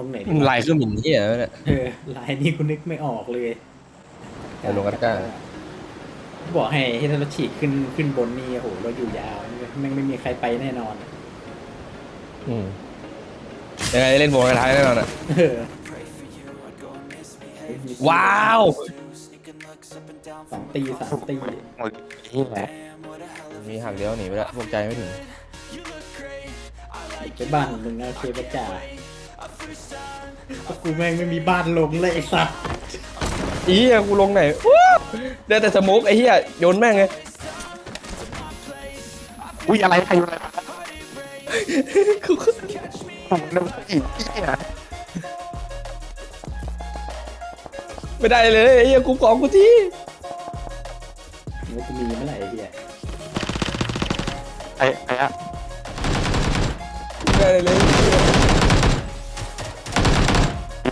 ลงไหนดีมึงวะลายเครื่องบินที่อะไรเนี่ยเออลายนี้กูนึกไม่ออกเลยเอาลงกันก้าบอกให้ให้เราฉีกขึ้นขึ้นบนนี่โอ้โหเราอยู่ยาวแม่งไม่มีใครไปแน่นอนอืมยังไงเล่นโบว์กระท้ายแน่นอนอะเออว้าวสองตีสามตีมึงนี่แหละมีหักเลี้ยวหนีไปแล้วพวกใจไม่ถึงไปบ้านของมึงนะเคปจ่า ก็กูแม่งไม่มีบ้านลงเลยไอ้สัสอีเหี้ยกูลงไหนว้าวเดินแต่สโมุกไอ้เหี้ยโยนแม่งเลยอุ้ยอะไรใครอยู่อะไรกูก็ผมนึกว่าอีกที่อะไม่ได้เลยไอ้เหี้ยกูของกูที่มันกูมีเมื่อไหร่ไอ้เหี้ยไอ้ไอ้อะไม่ได้เลยมี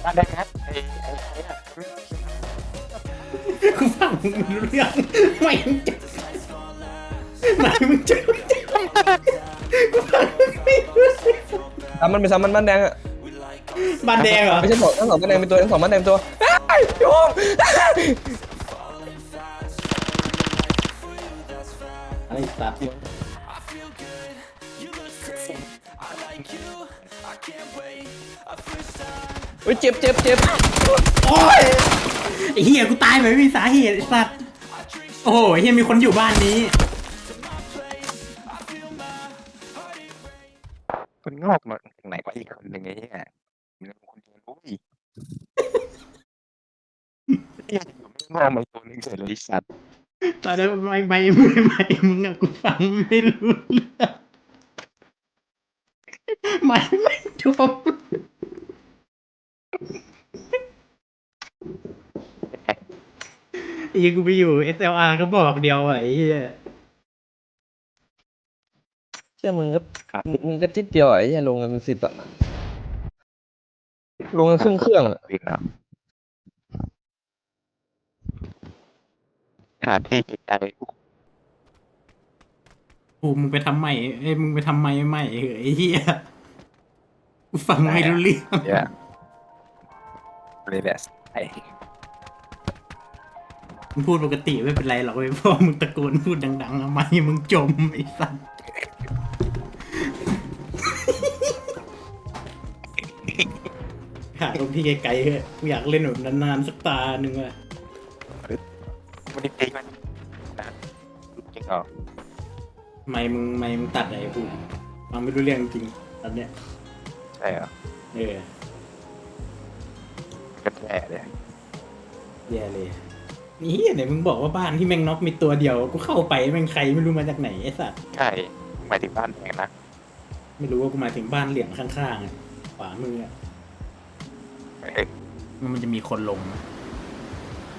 บ้านได้ไงไอ้ไอ้ไอ้อะกูฟังมึงไม่รู้เรื่องไม่มึงจะไม่มึงจะกูฟังมึงไม่รู้เรื่องซ้ำมันไปซ้ำมันบ้านแดงอะบ้านแดงเหรอไม่ใช่สองทั้งสองบ้านแดงเป็นตัวทั้งสองบ้านแดงเป็นตัวไอ้ยโยมอะไรสัตว์ เฮ้ยเจ็บเจ็บเจ็บโอ้ยไอ้เหี้ยกูตายแบบไม่มีสาเหตุไอ้สัตว์โอ้โหเฮียมีคนอยู่บ้านนี้มันงอกมาจากไหนวะอีกคนหนึ่งไอ้เหี้ยมันเป็นคนเดียวอุ้ยเหี้ยอยู่ไม่งอกมาตัวหนึงเฉยเลยไอ้สัตว์ตอนนั้นไม่ไม่ไม่ไม่มึงอะกูฟังไม่รู้เรื่องไม่ไม่จบไอ้เหี้ยกูไปอยู่ SLR ก็บอกเดียวอะไอ้เหี้ยเชื่อมึงก็มึงก็ทิดเดียวอะไอ้เหี้ยลงกันเป็นสิบอะลงกันครึ่งเครื่องอะวิ่งแล้วหาที่จิตใจกูกูมึงไปทำใหม่เอ้ยมึงไปทำใหม่ใหม่เหอะไอ้เหี้ยกูฟังไม่รู้เรื่อง เนี่ยเลยแหละไอ้ มึงพูดปกติไม่เป็นไรหรอกเว้ยเพราะมึงตะโกนพูดดังๆอะไม่มึงจมไอ้สัสหาตรงที่ไกลๆเถอะกูอยากเล่นแบบนานๆสักตาหนึ่งอะวันนี้เพลงมันนะจริงเหรอไม่มึงไม่มึงตัดอะไรพูดฟังไม่รู้เรื่องจริงตอนเนี้ยใช่เหรอเออกันแย่เลยแย่เลย นี่ไหนมึงบอกว่าบ้านที่แม่งน็อกมีตัวเดียว กูเข้าไปแม่งใครไม่รู้มาจากไหนไอ้สัสใช่หมายถึงบ้านแดงนะไม่รู้ว่ากูหมายถึงบ้านเหลี่ยมข้างๆอะขวามืออะเอ้ยมันจะมีคนลง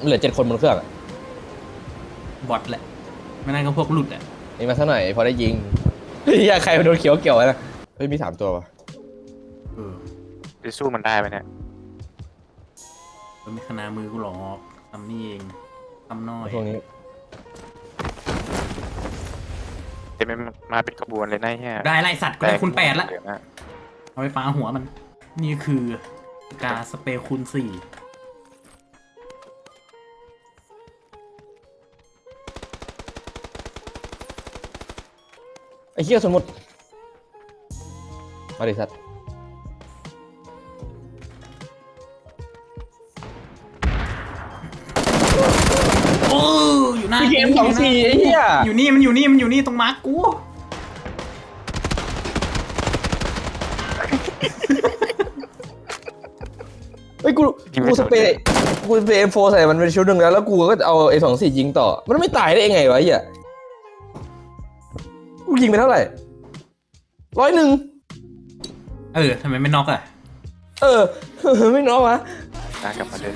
เหลือเจ็ดคนบนเครื่องอะบอทแหละไม่น่าก็พวกหลุดอะนี่มาสักหน่อยพอได้ยิงเฮ้ยใครมาโดนเขียวเกี่ยวไว้นะเฮ้ยมีสามตัววะเออจะสู้มันได้ไหมเนี่ย มันไม่ขนามือกูหรอกทำนี่เอง ทำน้อย พวกนี้จะไม่มาเป็นขบวนเลยนะเฮียได้ไล่สัตว์ก็ได้คุณแปดละเยวนะเอาไปฟ้าหัวมัน นี่คือกาสเปรย์คูณสี่ไอ้เหี้ยสมมติมาดิสั อยู่หน้าเกมสองสี่ไอ้เหี้ยอยู่นี่มันอยู่นี่มันอยู่นี่ตรงมาร์กกูเฮ้ยกูกูสเปรย์กูสเปรย์เอ็มโฟใส่มันเป็นชุดหนึ่งแล้วแล้วกูก็เอาไอ้สองสี่ยิงต่อ มันไม่ตายได้ยังไงวะไอ้เหี้ยกูยิงไปเท่าไหร่ร้อยหนึ่งเออทำไมไม่น็อกอะเออ ไม่น้องวะนากลับมาเดิน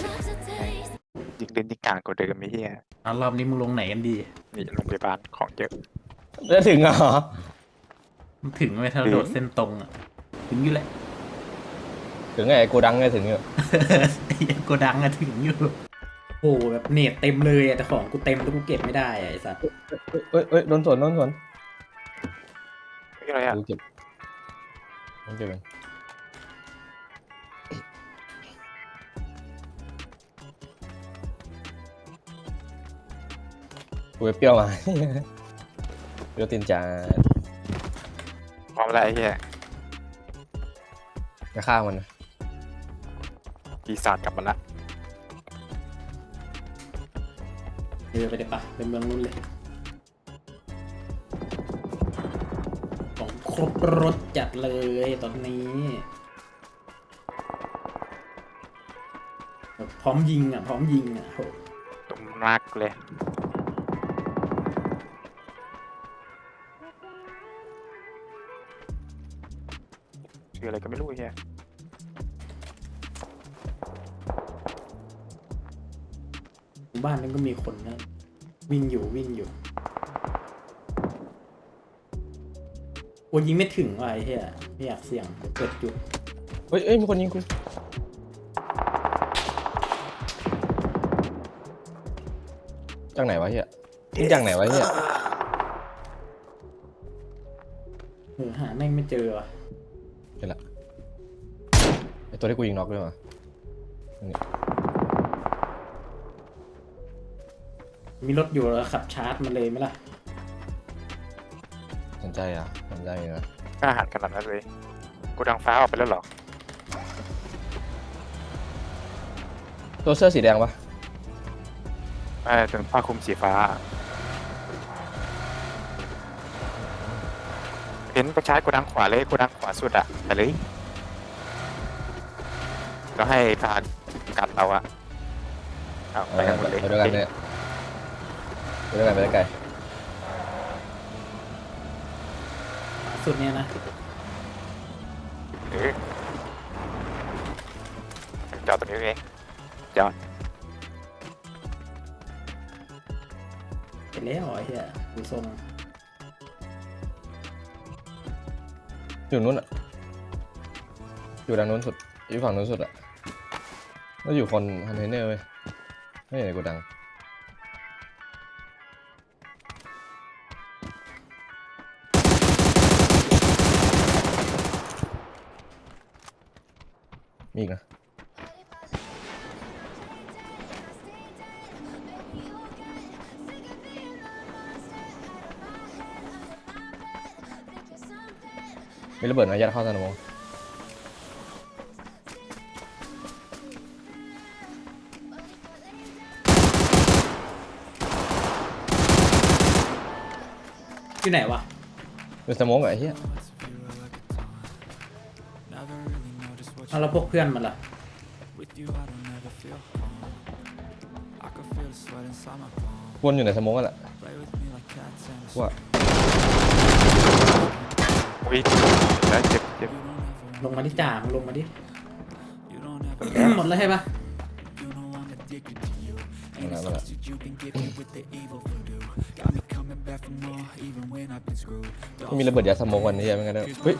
ยิงเล่นที่กลางกว่าเดิมไม่เฮียเอารอบนี้มึงลงไหนกันดีนี่โรงพยาบาลของเยอะแล้วถึงเหรอมึงถึงไหมถ้าโดดเส้นตรงอะถึงอยู่แหละ ถึงไงกูดังไงถึงอยู่ ไอ้เหี้ยโกดังอะถึงอยู่โอ้โหแบบเน็ตเต็มเลยอะแต่ของกูเต็มแล้วกูเก็บไม่ได้อะไอ้สัตว์เอ้ยเอ้ยโดนสวนโดนสวนไม่อะไรอะกูเก็บกูเก็บเอง กูไปเปรี้ยวมา เปรี้ยวตินจาพร้อมแล้วไอ้เหี้ยจะฆ่ามันนะปีศาจกลับมาละเดินไปเดี๋ยวปะเป็นเมืองนู้นเลย ของครบรถจัดเลยตอนนี้แบบพร้อมยิงอะ พร้อมยิงอะโหตุ้มมากเลย ชื่ออะไรก็ไม่รู้ไอ้เหี้ยหมู่บ้านนั้นก็มีคนนะวิ่งอยู่วิ่งอยู่โอ้ยิงไม่ถึงว่ะไอ้เหี้ยไม่อยากเสี่ยงเดี๋ยวเกิดจุดเฮ้ยเอ้ยมีคนยิงกูจากไหนวะเฮียยิงจากไหนวะเฮียเออหาแม่งไม่เจอว่ะเห็นละไอ ตัวที่กูยิงน็อกด้วยวะมีรถอยู่แล้วขับชาร์จมันเลยไหมล่ะ สนใจอะสนใจนะกล้าหันขนาดนั้นเลย กูดังฟ้าออกไปแล้วเหรอ ตัวเสื้อสีแดงปะเออเป็นผ้าคลุมสีฟ้า เห็นประชายกูดังขวาเลยกูดังขวาสุดอะไปเลย เราให้ทางกันเราอะเอาเอไปอกันหมดเลยไปด้วยกันเนี่ยไปด้วยกันไปด้วยกันสุดเนี้ยนะเออจอดตรงนี้เองจอดเห็นแล้วไอ้เหี้ยดูทรงอยู่นู้นอะอยู่ด้านนู้นสุด อยู่ฝั่งนู้นสุดอะ แล้วอยู่คนคอนเทนเนอร์เว้ยไม่เห็นในกูดังมีอีกนะมีระเบิดนะยัดเข้าสนาม องอยู่ไหนวะเป็นสมองเหรอไอ้เหี้ยเอาแล้วพวกเพื่อนมันล่ะวนอยู่ในสมองกันแหละว่า อุ้ยแล้วเจ็บเจ็บลงมาที่จ่ามึงลงมาดิหมดแล้วใช่ปะ มาแล้วมาแล้วที่มีระเบิดยาสโมองกันนี่ยังไม่งั้นได้เฮ้ย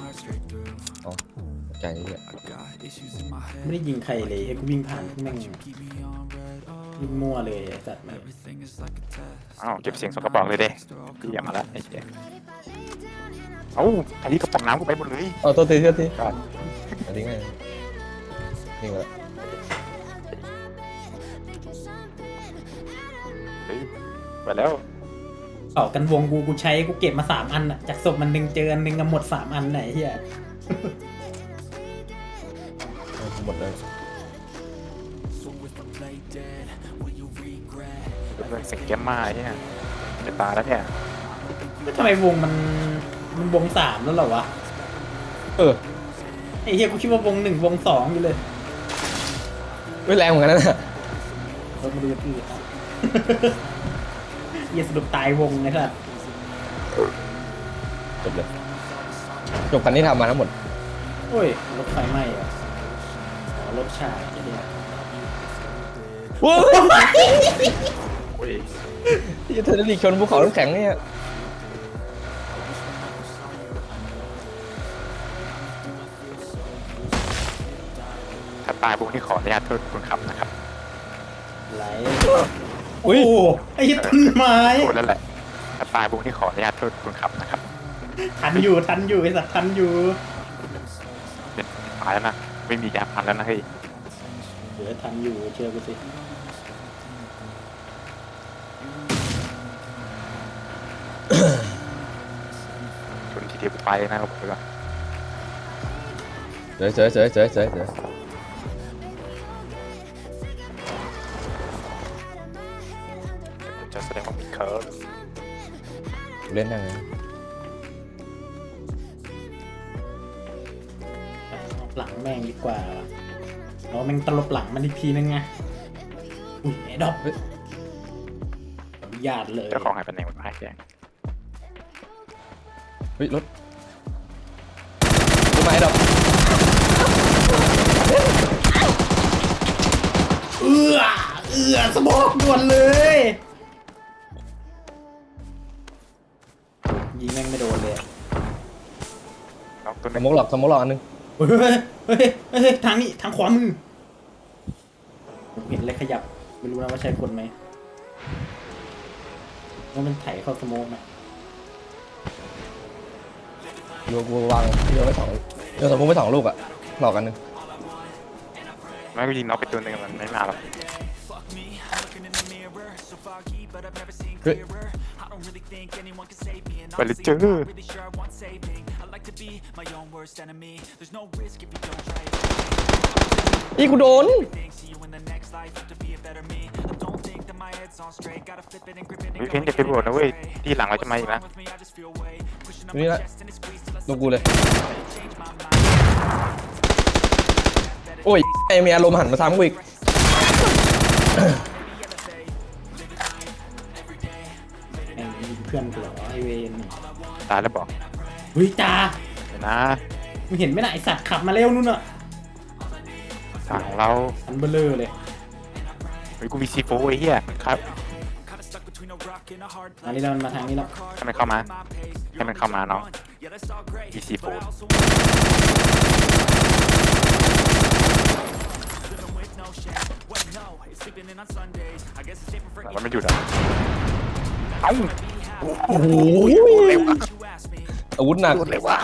อ๋อตกใจนี่เหี้ยไม่ได้ยิงใครเลยให้กูวิ่งผ่านพวกแม่งวิ่งมั่วเลยไอ้สัตว์มันอ้าวเก็บเสียงสกปรกเลยเด้พี่อย่ามาละไอ้เหี้ยเอ้าอันนี้กระป๋องน้ำกูไปหมดเลยเอาตัวทีตัวทีก่อนอันนี้ไงนี่ก็เไปแล้วต่อกันวงกูกูใช้กูเก็บมาสามอันอะจากศพมันหนึ่งเจออันหนึ่งอะหมดสามอันไหนเฮียหมดเลยเรื่องเสียงเกมมาไอ้เนี่ยจะตายแล้วเนี่ยทำไมวงมันมันวงสามแล้วเหรอวะเออไอ้เฮียกูคิดว่าวงหนึ่งวงสองอยู่เลยไม่แรงเหมือนกันนะเรามาดูกันอีกครับ เฮียสรุปตายวงไงสัตว์จบเลยจบกันที่ทำมาทั้งหมด โอ้ยรถไฟไหม้เหรออ๋อรถฉากไอ้เฮียโอ้ยโอ้ยเธอจะดีชนภูเขาน้ำแข็งเนี่ยถ้าตายพวกนี้ขออนุญาตโทษคุณครับนะครับ ไหล โอ้ยไอ้ต้นไม้โหดแล้วแหละถ้าตายพวกที่ขออนุญาตโทษคุณครับนะครับทันอยู่ทันอยู่ไอ้สัตว์ทันอยู่ตายแล้วนะไม่มียาพันแล้วนะเฮ้ยเหลือทันอยู่เชื่อกูสิชนทีเดียวไปนะครับผมก่อนเฉยเฉยเฉยเฉยเฉย เล่นได้ไงหลังแม่งดีกว่าเราแม่งตลบหลังมันอีกทีนึงไง อุ้ยไอ้ดอกเฮ้ยอนุญาตเลยเจ้าของหายไปไหนหมดไปแกเฮ้ยรถรถมาไอ้ดอกเอื้อเอื้อสมองด่วนเลย ยิงแม่งไม่โดนเลยอะน้องตัวสนึงมกหลอกสมกหลอกอันนึงเฮ้ยเฮ้ยเฮ้ยเฮ้ยทางนี้ทางขวามือผมเห็นอะไรขยับไม่รู้นะว่าใช่คนไหมว่ามันไถเข้าสโมองไหมกูกูวางเยอะไปสองเยอะสมมติไปสองลูกอะหลอกอันนึงไม่ก็ยิงน้องไปตัวนึงมันไม่มาหรอกเฮ้ย ไปเลยเจอ อีกูโดน วิเพ้นจะเป็นบทนะเว้ย ที่หลังเราจะมาอีกนะนี่ละลูกกูเลย โอ้ยไอมีอารมณ์หันมาซ้ำกูอีก พื่อนกูเหรอไอเวนตายแล้วบอกเฮ้ยจ้าเดี๋ยวนะมึงเห็นไหมน่ะไอสัตว์ขับมาเร็วนู่นน่ะทางของเราอันเบลเลอร์เลยเฮ้ยกูมีซีโฟไอ้เหี้ยครับอันนี้เรามาทางนี้แล้วให้มันเข้ามาให้มันเข้ามาน้องมีซีโฟมันไม่หยุดอะเอ้า โอ้โหอาวุธหนักเลยวะ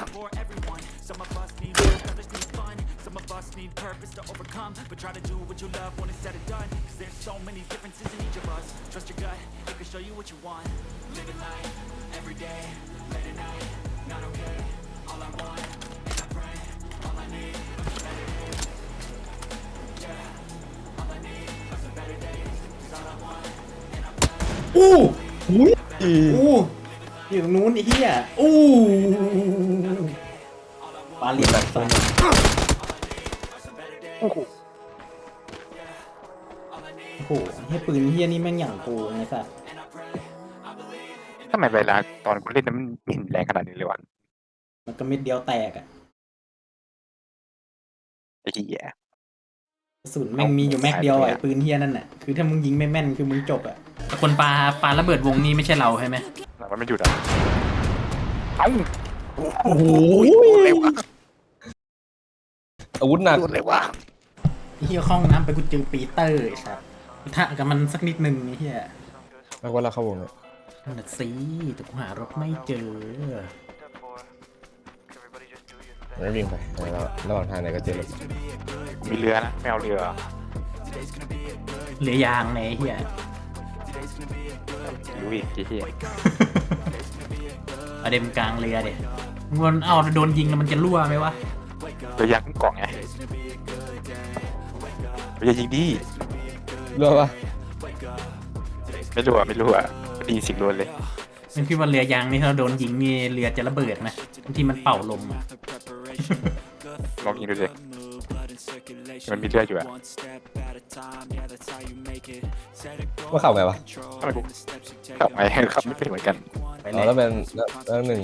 อู้อุ้ย อู้อยู่ตรงนู้นไอ้เหี้ยอู้ปาเหรียญแบบสันโอ้โหโอ้โหให้ปืนเหี้ยนี่แม่งอย่างโกงไอ้สัสทำไมเวลาตอนกูเล่นนั้นมันเห็นแรงขนาดนี้เลยวะมันก็เม็ดเดียวแตกอะไอ้เหี้ยกระ สุนแม่งมีอยู่แม็กเดียวอะไอ้ปืนเหี้ยนั่นน่ะคือถ้ามึงยิงไม่แม่นคือมึงจบอะแต่คนปาปาระเบิดวงนี้ไม่ใช่เราใช่ไหมมันไม่หยุดอะเอ้าโอ้โหเลยวะอาวุธหนักเลยวะไอ้เหี้ยเข้าห้องน้ำไปกูเจอปีเตอร์ไอ้สัสถ้ากับมันสักนิดนึงไอ้เหี้ยแล้วว่าเราเข้าวงเนี่ยนั่นนะสิแต่กูหารถไม่เจอมันไม่วิ่งไปแล้วระหว่างทางไหนก็เจอรถ มีเรือนะไม่เอาเรือเหลือยางไหนไอ้เหี้ยรู้อีกไอ้เหี้ยเอาเดมกลางเรือเด็มันเอาโดนยิงแล้วมันจะรั่วไหมวะเรือยางขึ้นกล่องไงเรือยิงดีรู้ปะไม่รู้อะไม่รู้อะไดีสิ่งรวนเลยมันคิดว่าเรือยางนี่ถ้าโดนยิงนี่เรือจะระเบิดนะบางทีมันเป่าลมอะลองยิงดูเลย มันมีเรืออยู่อะว่าขับไงวะทำไมกูขับไงขับไม่เป็นเหมือนกันไปอ๋เลอยแล้วเป็นแล้วแล้วหนึ่ง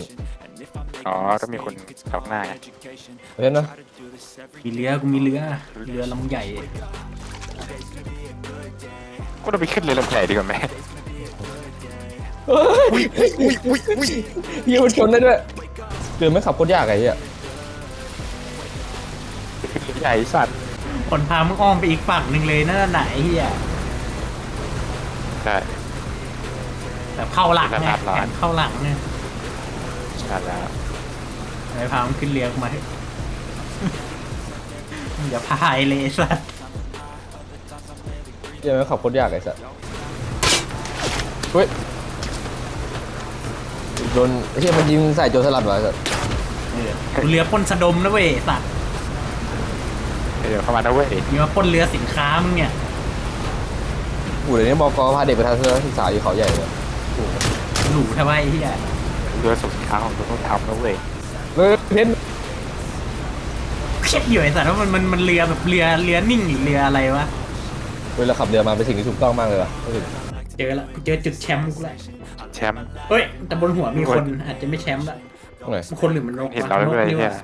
อ๋อต้องมีคนขับข้างหน้าไงเพราะฉะนั้นนะมีเรือกูมีเรือเรือลำใหญ่ก็ต้องไปขึ้นเรือลำใหญ่ดีกว่าไหมเฮ้ยอุ้ยอุ้ยอุ้ยเฮียมันชนได้ด้วยเรือไม่ขับโคตรยากไอ้เหี้ยขึ้นเรือใหญ่สัตว์ คนพามึงอ้อมไปอีกฝั่งหนึ่งเลยนั่นน่ะไหนเฮียใช่ แบบเข้าหลังไงระดับร้อนแขนเข้าหลังเนี่ยใช่แล้วไหนพามึงขึ้นเรือกูมาเถอะมึงอย่าพายเลยไอ้สัสเฮียไม่ขับโคตรยากไอ้สัสเฮ้ยโดนไอ้เฮียมันยิงใส่โจรสลัดวะไอ้สัสเออเรือปล้นสะดมนะเว้ยไอ้สัตว์ เดี๋ยวเข้ามานะเว้ยมีมาปล้นเรือสินค้ามึงเนี่ยกูเดี๋ยวนี้บอกพาเด็กไปทัศนศึกษาอยู่เขาใหญ่เลยหรูทำไมไอ้เฮียเรือส่งสินค้าของตัวต้องทำนะเว้ยเลยเพ้นคิดอยู่ไอ้สัตว์ว่ามันมันมันเรือแบบเรือเรือนิ่งหรือเรืออะไรวะเวลาขับเรือมาเป็นสิ่งที่ถูกต้องมากเลยว่ะรู้สึกเจอละกูเจอจุดแชมป์กูละแชมป์ เฮ้ยแต่บนหัวมีคนอาจจะไม่แชมป์ละตรงไหน มันคนหรือมันนกเห็นวะเรานกด้วยนี่เนี่วะย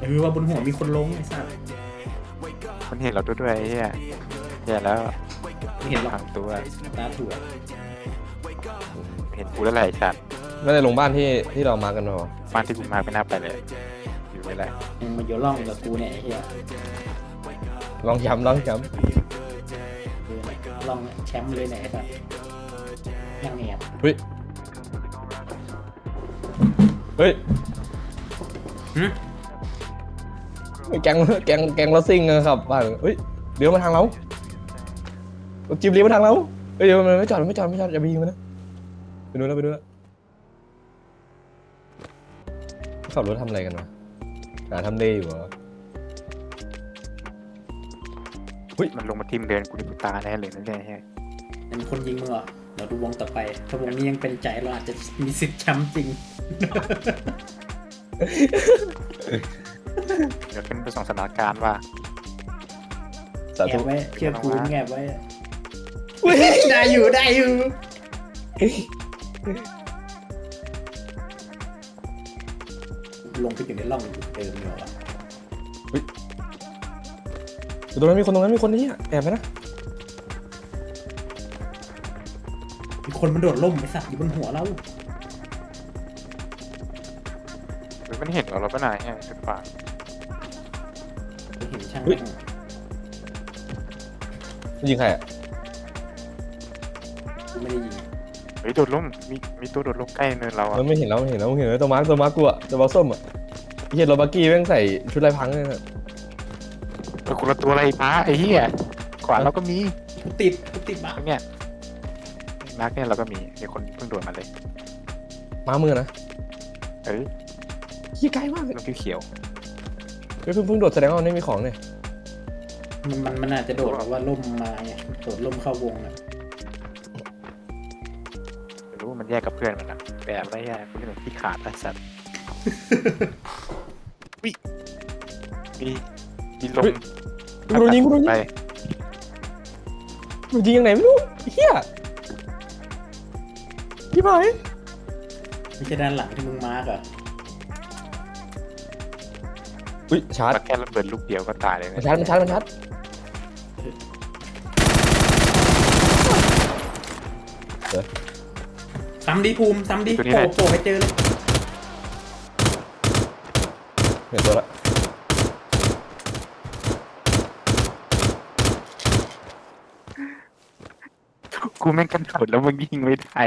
เออว่าบนหัวมีคนลงไอ้สัตว์มันเห็นเราด้วยไอ้เหี้ยแย่แล้วไม่เห็นหรอกทางตัวตาถั่วเห็นกูแล้วแหละไอ้สัตว์น่าจะลงบ้านที่ที่เรามากันมาบ้านที่กูมาไม่น่าไปเลย อยู่ไม่ได้มึงมาอยู่ร่องกับกูเนี่ยไอ้เฮียลองย้ำลองย้เออร่องแชมป์เลยเนี่ยไอ้สัตว์ยังแอบำเฮ้ยเฮ้ยหึ แกงแกงแกงรถซิ่งนะครับบ้านเฮ้ยเดี๋ยวมาทางเราจิบเลี้ยวมาทางเราเฮ้ยเดี๋ยวมันไม่จอดมันไม่จอดไม่จอดอย่าไปยิงมันนะไปดูแล้วไปดูแล้วขับรถทำอะไรกันวะหาทำเลอยู่เหรอมันลงมาทิมเดินกูนี่กูตาแน่เลยนั่นแหละเฮ้ยเป็นคนยิงมึงเหรอเดี๋ยวดูวงต่อไป ถ้าวงนี้ยังเป็นใจเราอาจจะมีสิทธิ์แชมป์จริง เดี๋ยวขึ้นไปส่องสถานการณ์ว่าสาแอธุบไว้เชื่อกูแอบไว้เฮ้ยได้อยู่ได้อยู่ลงไปอยู่ในร่องเดิมเหรอวะตรงนั้นมีคนตรงนั้นมีคนนี่แอบไปนะมีคนมันโดดล่มไอ้สัตว์อยู่บนหัวเราหรือมันเห็นเราแล้วปะนายเฮ้ยหรือเปล่าไม่เห็นช่างยิงใครอะไม่ได้ยิงเฮ้ยโดดล่มมีมีตัวโดดล่มใกล้เนินเราอะมันไม่เห็นแล้วไม่เห็นแล้วไม่เห็นแล้วตัวมาร์คตัวมาร์คกูอะตัวบอลส้มอะเฮียโรบักกี้แม่งใส่ชุดลายพังเลยนะเออคนละตัวอะไรป้าไอ้เหี้ยขวาเราก็มีกูติดกูติดบักตรงเนี้ยมาร์กเนี่ยเราก็มีมีคนเพิ่งโดดมาเลยมามือนะเอ้ยเฮียไกลมากเลยลูกเขียวเฮ้ยเพิ่งเพิ่งโดดแสดงว่ามันไม่มีของเนี่ย มันมันมันอาจจะโดดแบบว่าล่มมาไงโดดล่มเข้าวงอะๆไม่รู้ว่ามันแยกกับเพื่อนมันนะแบบไม่แยกเพื่อนที่ขาดไอ้สัตว์วิมีมีลมกูโดนยิงกูโดนยิไปงกูยิงยังไงไม่รู้เฮียพี่บอยไม่ใช่ด้านหลังที่มึงมาร์กเหรออุ้ยชาร์จ มันแค่ระเบิดลูกเดียวก็ตายเลยมันนะชาร์จมันชาร์จมันชาร์จ ซ้ำดิภูมิซ้ำดิโผล่โผล่ไปเจอเลยเห็นตัวละกูแม่งกันโดดแล้วมันยิงไม่ได้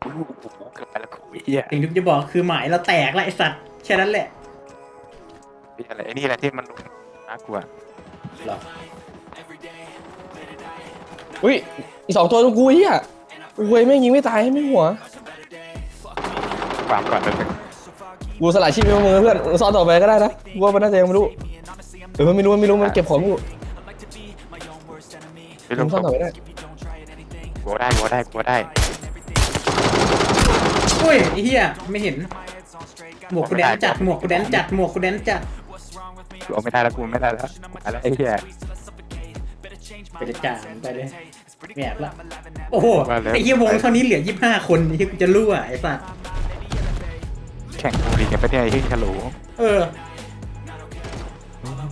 โอ้โหเกือบไปแล้วกูเหี้ยสิ่งที่กูจะบอกคือหมายเราแตกละไอสัตว์แค่นั้นแหละไอ้อะไรไอ้นี่แหละที่มันน่ากลัวหรอ อุ้ยอีกสองตัวตรงกูเฮียเว้ยแม่งยิงไม่ตายไม่หัวความก่อนแล้วถึงกูสลายชีพไปกับมือเพื่อนซ่อนต่อไปก็ได้นะกูว่ามันน่าจะยังไม่รู้เออไม่รู้ไม่รู้มันเก็บของอยู่ไปลมึงงซ่อนต่อไปได้กลัวได้กลัวได้กลัวได้อุ้ยไอ้เหี้ยไม่เห็น หมวกกูแดนจัดหมวกกูแดนจัดหมวกกูแดนจัดกูเอาไม่ได้แล้วกูไม่ได้แล้วอะไรไอ้เหี้ย ไปเลยจ่าไปเลยแอบละโอ้โหไอ้เหี้ยวงเท่านี้เหลือยี่ห้าคนที่กูจะรั่วไอ้สัตว์แข่งกูดีกันไปะเนี่ยไอ้เหี้ยฮัลโหลเออ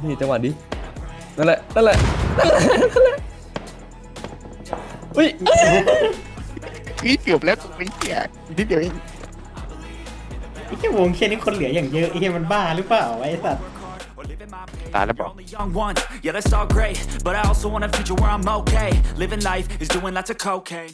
นี่จังหวะนี้นั่นแหละนั่นแหละนั่นแหละนั่นแหละอุ้ยพี่เกือบแล้วกูไม่เหี้ยอีกนิดเดียวเองไอ้เหี้ยวงแค่นี้คนเหลืออย่างเยอะไอ้เหี้ยมันบ้าหรือเปล่าไอ้สัตว์ ตายแล้วบอก Only young ones, yeah, that's all great. But I also want a future where I'm okay. Living life is doing lots of cocaine.